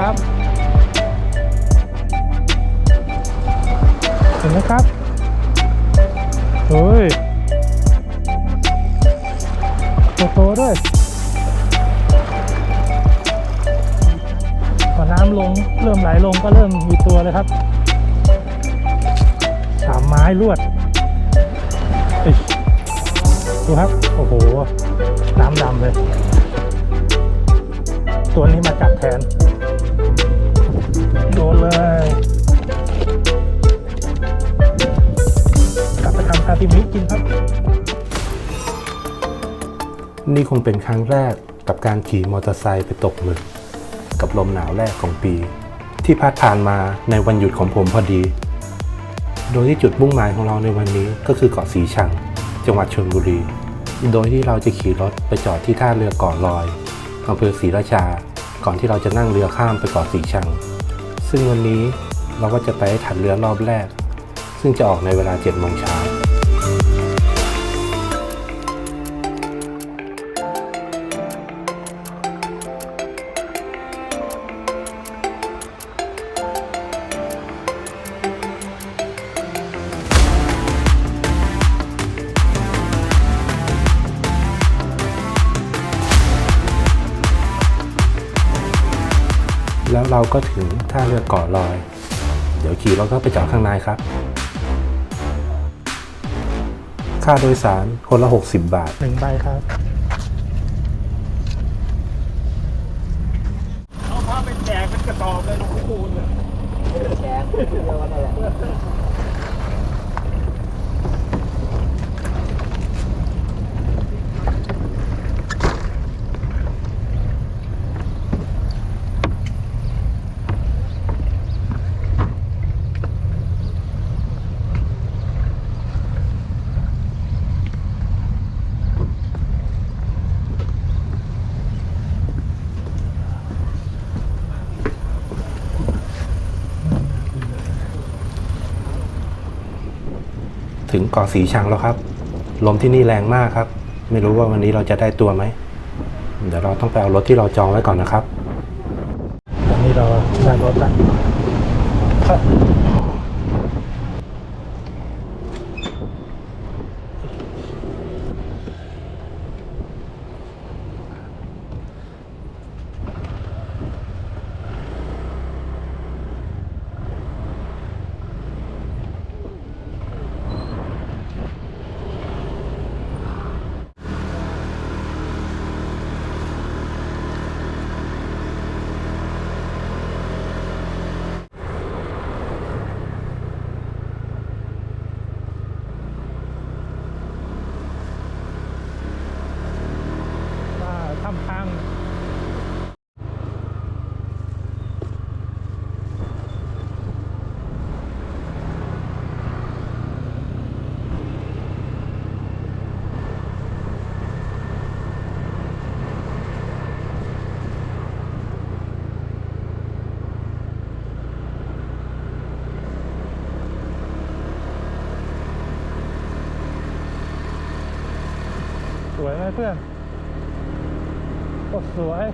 ครับ เห็นไหมครับเฮ้ยโตๆด้วยพอน้ำลงเริ่มไหลลงก็เริ่มมีตัวเลยครับสามไม้ลวดดูครับ โอ้โห น้ำดำเลย ตัวนี้มาจับแทนาซิมิกินครับ นี่คงเป็นครั้งแรกกับการขี่มอเตอร์ไซค์ไปตกหมึก กับลมหนาวแรกของปี ที่พัดผ่านมาในวันหยุดของผมพอดี โดยที่จุดมุ่งหมายของเราในวันนี้ก็คือเกาะสีชัง จังหวัดชลบุรี โดยที่เราจะขี่รถไปจอดที่ท่าเรือเกาะลอยอำเภอศรีราชา ก่อนที่เราจะนั่งเรือข้ามไปเกาะสีชัง ซึ่งวันนี้เราก็จะไปถัดเรือรอบแรก ซึ่งจะออกในเวลา7โมงเช้า เราก็ถึงท่าเรือเกาะลอย เดี๋ยวขี่รถเข้าไปจอดข้างในครับ ค่าโดยสารคนละ 60 บาท หนึ่งใบครับ เอาพาไปแจกเป็นกระสอบเลยหลวงพ่อคูณเนี่ยแจกเดียวนั่นแหละ ถึงเกาะสีชังแล้วครับ ลมที่นี่แรงมากครับ ไม่รู้ว่าวันนี้เราจะได้ตัวไหม เดี๋ยวเราต้องไปเอารถที่เราจองไว้ก่อนนะครับ ตอนนี้เราได้รถแล้ว เพื่อนโอ้สวย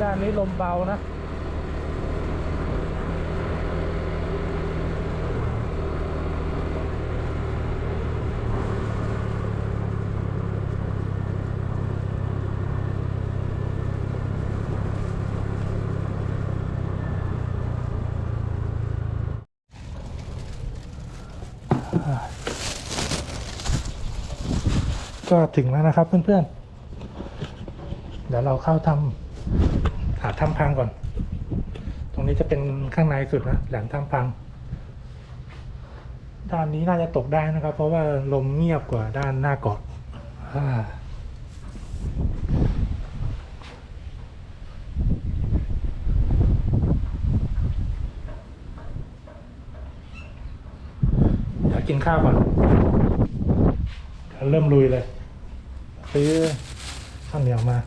ด้านนี้ลมเบานะ ก็ถึงแล้วนะครับเพื่อนๆ เดี๋ยวเราเข้าทำหาถ้ำพังก่อน ตรงนี้จะเป็นข้างในสุดนะแหลมถ้ำพัง ด้านนี้น่าจะตกได้นะครับ เพราะว่าลมเงียบกว่าด้านหน้าเกาะเดี๋ยวกินข้าวก่อน เริ่มลุยเลย ซื้อข้าวเหนียวมา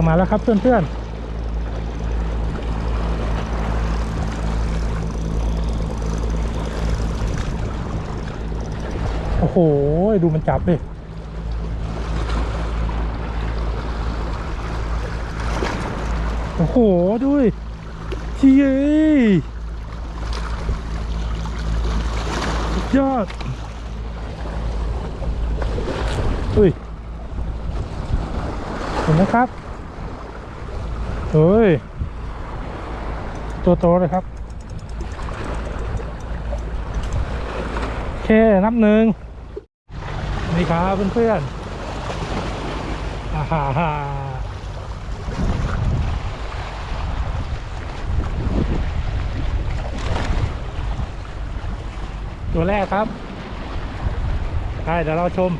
กมาแล้วครับเพื่อนๆโอ้โห ดูมันจับดิ โอ้โหดูดิเชียสุดยอด อุ้ยเห็นไหมครับ เฮ้ย ตัวโตเลยครับ โอเค นับหนึ่งนี่ครับเพื่อนๆอาฮ่าฮ่าตัวแรกครับ ได้เดี๋ยวเราชม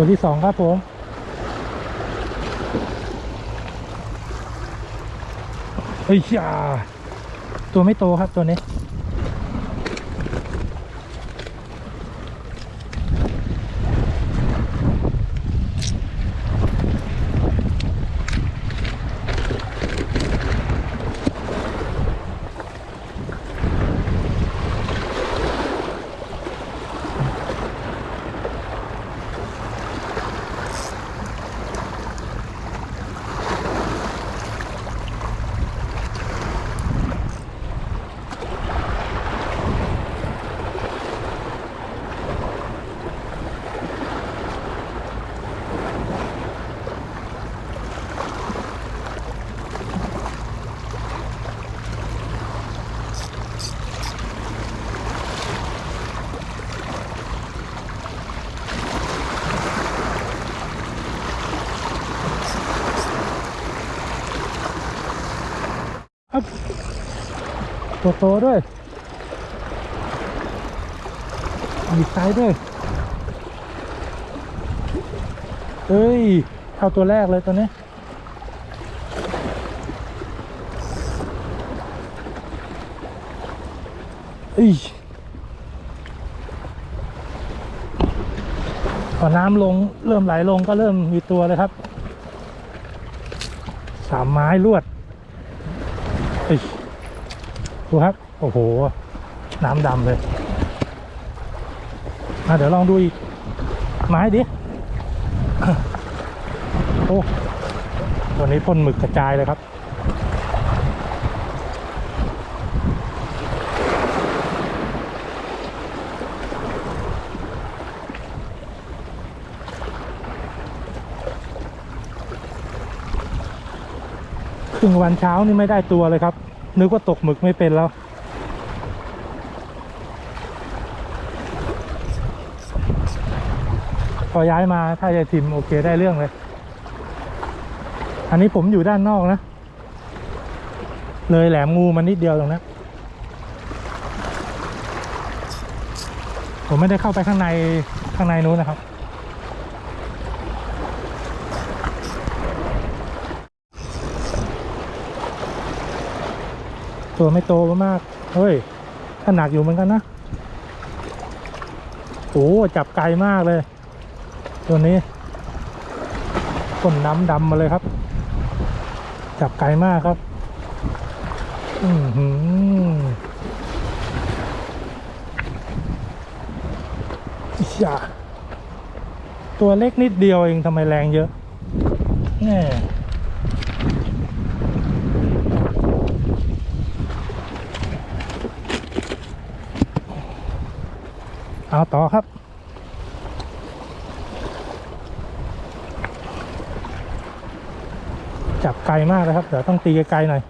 ตัวที่สองครับผมเฮ้ยอ่าตัวไม่โตครับตัวนี้ ตัวโตด้วยมีไซส์ด้วย เอ้ยเข้าตัวแรกเลยตัวนี้เอ้ยพอน้ำลงเริ่มไหลลงก็เริ่มมีตัวเลยครับ สามไม้ลวดเอ้ย ดูครับ โอ้โห น้ำดำเลยอะเดี๋ยวลองดูอีก ไม้ดิ โอ้ วันนี้พ่นหมึกกระจายเลยครับครึ่งวันเช้านี่ไม่ได้ตัวเลยครับ นึกว่าตกหมึกไม่เป็นแล้วพอย้ายมาถ้าจะทิมโอเคได้เรื่องเลย อันนี้ผมอยู่ด้านนอกนะ เลยแหลมงูมานิดเดียวตรงนั้นผมไม่ได้เข้าไปข้างในข้างในนู้นนะครับ ตัวไม่โตมากเฮ้ยถ้าหนักอยู่เหมือนกันนะโอ้จับไกลมากเลย ตัวนี้ก้นน้ำดำมาเลยครับ จับไกลมากครับ อือหืออิชาตัวเล็กนิดเดียวเองทำไมแรงเยอะแน่ เอาต่อครับ จับไกลมากเลยครับ เดี๋ยวต้องตีไกลๆหน่อย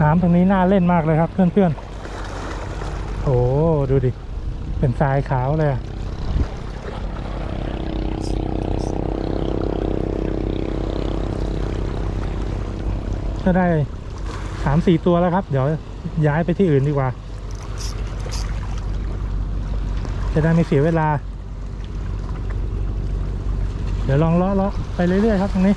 อ น้ำตรงนี้น่าเล่นมากเลยครับ เพื่อนๆ โอ้ดูดิ เป็นทรายขาวเลยก็ได้สามสี่ตัวแล้วครับ เดี๋ยวย้ายไปที่อื่นดีกว่า จะได้ไม่เสียเวลา เดี๋ยวลองเลาะเลาะไปเรื่อยๆครับตรงนี้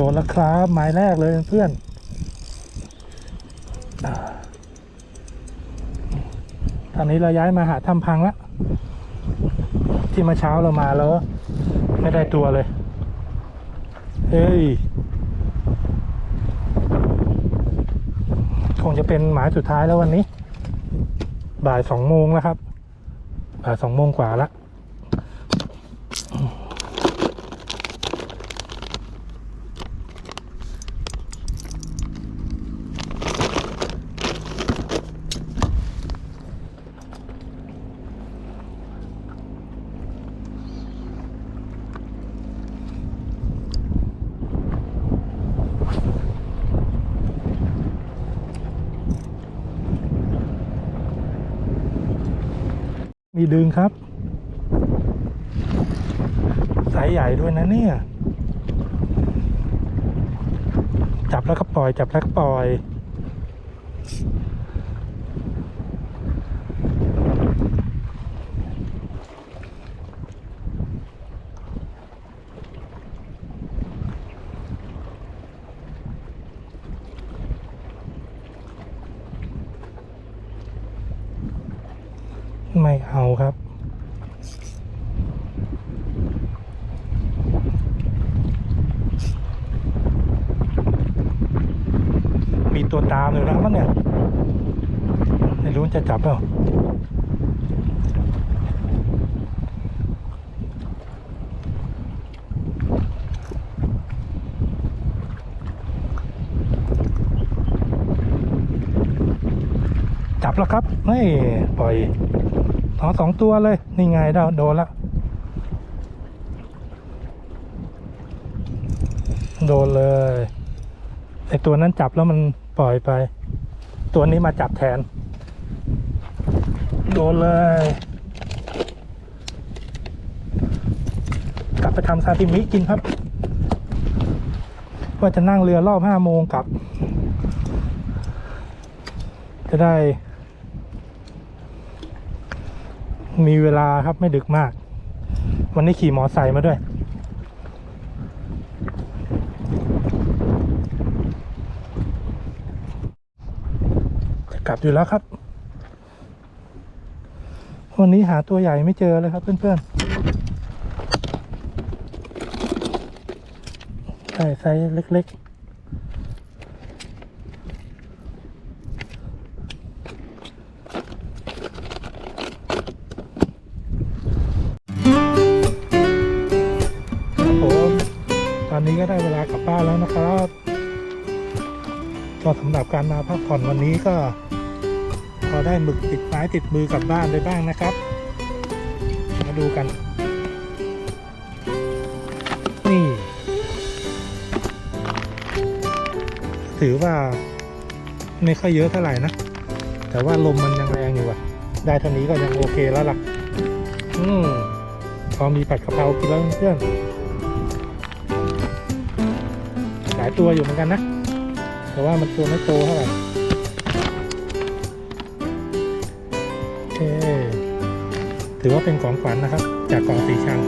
โดนแล้วครับหมายแรกเลยเพื่อนตอนนี้เราย้ายมาหาถ้ำพังแล้วที่มาเช้าเรามาแล้ว ไม่ได้ตัวเลย เฮ้ย คงจะเป็นหมายสุดท้ายแล้ววันนี้ บ่ายสองโมงแล้วครับ บ่ายสองโมงกว่าแล้ว มีดึงครับ สายใหญ่ด้วยนะเนี่ย จับแล้วก็ปล่อย จับแล้วก็ปล่อย ไม่เอาครับ มีตัวตามอยู่นะครับเนี่ย ไม่รู้จะจับเปล่า แล้วครับเฮ้ยปล่อยอ๋อสองตัวเลย นี่ไงเราโดนละโดนเลยไอตัวนั้นจับแล้วมันปล่อยไป ตัวนี้มาจับแทน โดนเลย กลับไปทำซาซิมิกินครับ ว่าจะนั่งเรือรอบห้าโมงกลับ จะได้ มีเวลาครับไม่ดึกมาก วันนี้ขี่มอไซค์มาด้วย จะกลับอยู่แล้วครับ วันนี้หาตัวใหญ่ไม่เจอเลยครับเพื่อนๆใช่ไซส์เล็ก ๆ การมาพักผ่อนวันนี้ก็ พอได้หมึกติดไม้ติดมือกลับบ้านได้บ้างนะครับ มาดูกัน นี่ ถือว่าไม่ค่อยเยอะเท่าไหร่นะ แต่ว่าลมมันยังแรงอยู่อะได้เท่านี้ก็ยังโอเคแล้วล่ะ อืมพอมีผัดกะเพรากินแล้วเพื่อนหลายตัวอยู่เหมือนกันนะ แต่ว่ามันตัวไม่โตเท่าไหร่โอเคถือว่าเป็นของขวัญนะครับ จากกองสีชัง